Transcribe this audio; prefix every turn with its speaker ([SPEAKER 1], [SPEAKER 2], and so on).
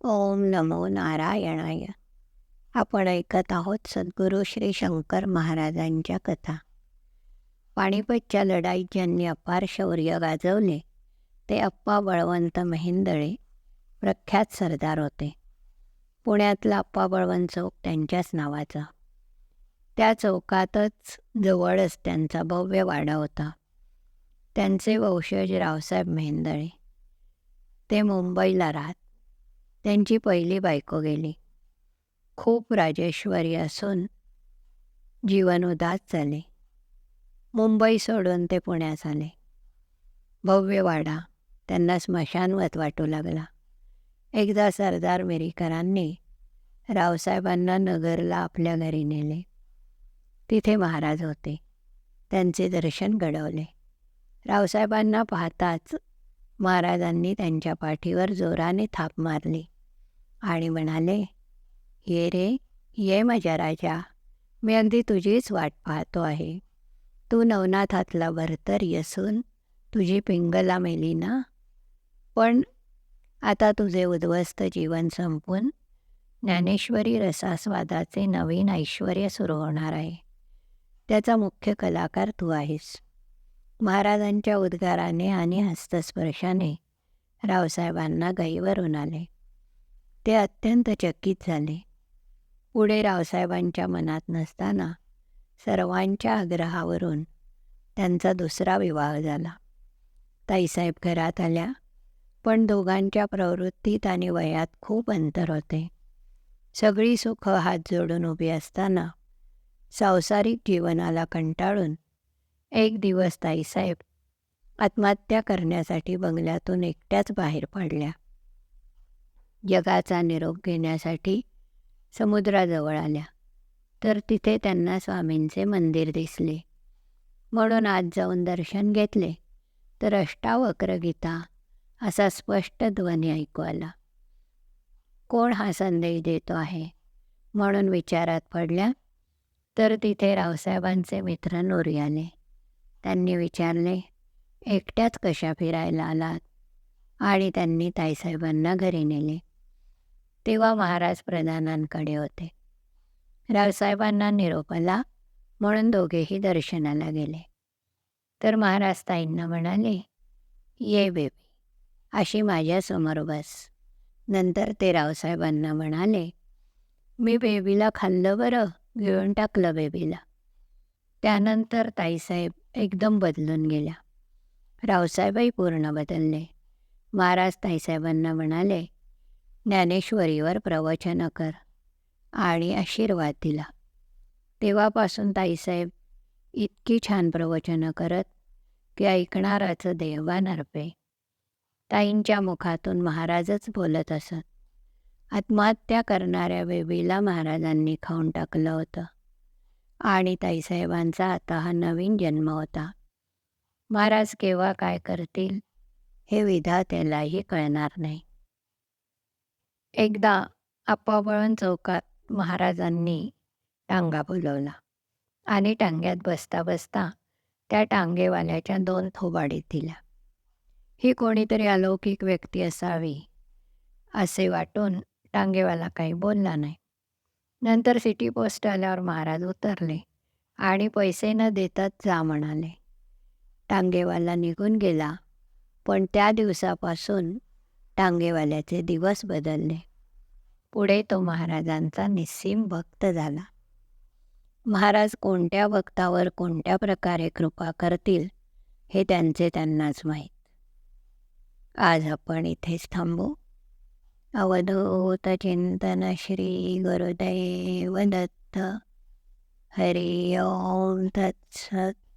[SPEAKER 1] ओम नमो नारायणाय. आपण ऐकत आहोत सद्गुरू श्री शंकर महाराजांच्या कथा. पाणिपतच्या लढाईत ज्यांनी अपार शौर्य गाजवले ते अप्पा बळवंत महेंदळे प्रख्यात सरदार होते. पुण्यातला अप्पा बळवंत चौक त्यांच्याच नावाचा. त्या चौकातच जवळच त्यांचा भव्य वाडा होता. त्यांचे वंशज रावसाहेब मेहेंदळे. ते मुंबईला राहत त्यांची पहिली बायको गेली. खूप राजेश्वरी असून जीवन उदास झाले. मुंबई सोडून ते पुण्यात आले. भव्य वाडा त्यांना स्मशानवत वाटू लागला. एकदा सरदार मेरीकरांनी रावसाहेबांना नगरला आपल्या घरी नेले. तिथे महाराज होते. त्यांचे दर्शन घडवले. रावसाहेबांना पाहताच महाराजांनी त्यांच्या पाठीवर जोराने थाप मारली. आणि म्हणाले ये रे ये माझ्या राजा मी अगदी तुझीच वाट पाहतो आहे. तू नवनाथातला भरतर असून तुझी पिंगला मेली ना? पण आता तुझे उद्ध्वस्त जीवन संपून ज्ञानेश्वरी रसास्वादाचे नवीन ऐश्वर सुरू होणार आहे. त्याचा मुख्य कलाकार तू आहेस. महाराजांच्या उद्गाराने आणि हस्तस्पर्शाने रावसाहेबांना गईवरून आले. ते अत्यंत चकित झाले. पुढे रावसाहेबांच्या मनात नसताना सर्वांच्या आग्रहावरून त्यांचा दुसरा विवाह झाला. ताईसाहेब घरात आल्या पण दोघांच्या प्रवृत्तीत आणि वयात खूप अंतर होते. सगळी सुख हात जोडून उभी असताना सांसारिक जीवनाला कंटाळून एक दिवस ताईसाहेब आत्महत्या करण्यासाठी बंगल्यातून एकट्याच बाहेर पडल्या. जगाचा निरोप घेण्यासाठी समुद्राजवळ आल्या. तर तिथे त्यांना स्वामींचे मंदिर दिसले. म्हणून आज जाऊन दर्शन घेतले. तर अष्टावक्र गीता असा स्पष्ट ध्वनी ऐकू आला. कोण हा संदेश देतो आहे? म्हणून विचारात पडल्या. तर तिथे रावसाहेबांचे मित्र नोरी आले. त्यांनी विचारले एकट्याच कशा फिरायला आलात? आणि त्यांनी ताईसाहेबांना घरी नेले. तेव्हा महाराज प्रधानांकडे होते. रावसाहेबांना निरोप आला म्हणून दोघेही दर्शनाला गेले. तर महाराज ताईंना म्हणाले ये बेबी अशी माझ्यासमोर बस. नंतर ते रावसाहेबांना म्हणाले मी बेबीला खाल्लं बरं गिळून टाकलं बेबीला. त्यानंतर ताईसाहेब एकदम बदलून गेल्या. रावसाहेबही पूर्ण बदलले. महाराज ताईसाहेबांना म्हणाले ज्ञानेश्वरीवर प्रवचन कर आणि आशीर्वाद दिला. तेव्हापासून ताईसाहेब इतकी छान प्रवचनं करत की ऐकणाराचं देवान अर्पे. ताईंच्या मुखातून महाराजच बोलत असत. आत्महत्या करणाऱ्या बेबीला महाराजांनी खाऊन टाकलं होतं. आणि ताईसाहेबांचा आता हा नवीन जन्म होता. महाराज केव्हा काय करतील हे विधा त्यालाही कळणार नाही. एकदा अपवळण चौकात महाराजांनी टांगा बोलवला आणि टांग्यात बसता बसता त्या टांगेवाल्याच्या दोन थोबाडीत दिल्या. ही कोणीतरी अलौकिक व्यक्ती असावी असे वाटून टांगेवाला काही बोलला नाही. नंतर सिटी पोस्ट आल्यावर महाराज उतरले आणि पैसे न देताच जा म्हणाले. टांगेवाला निघून गेला पण त्या दिवसापासून टांगेवाल्याचे दिवस बदलले. पुढे तो महाराजांचा निस्सीम भक्त झाला. महाराज कोणत्या भक्तावर कोणत्या प्रकारे कृपा करतील हे त्यांचे त्यांनाच माहीत. आज आपण इथेच थांबू. अवधूत चिंतन श्री गुरुदेव दत्त. हरि ओम. तत्सत.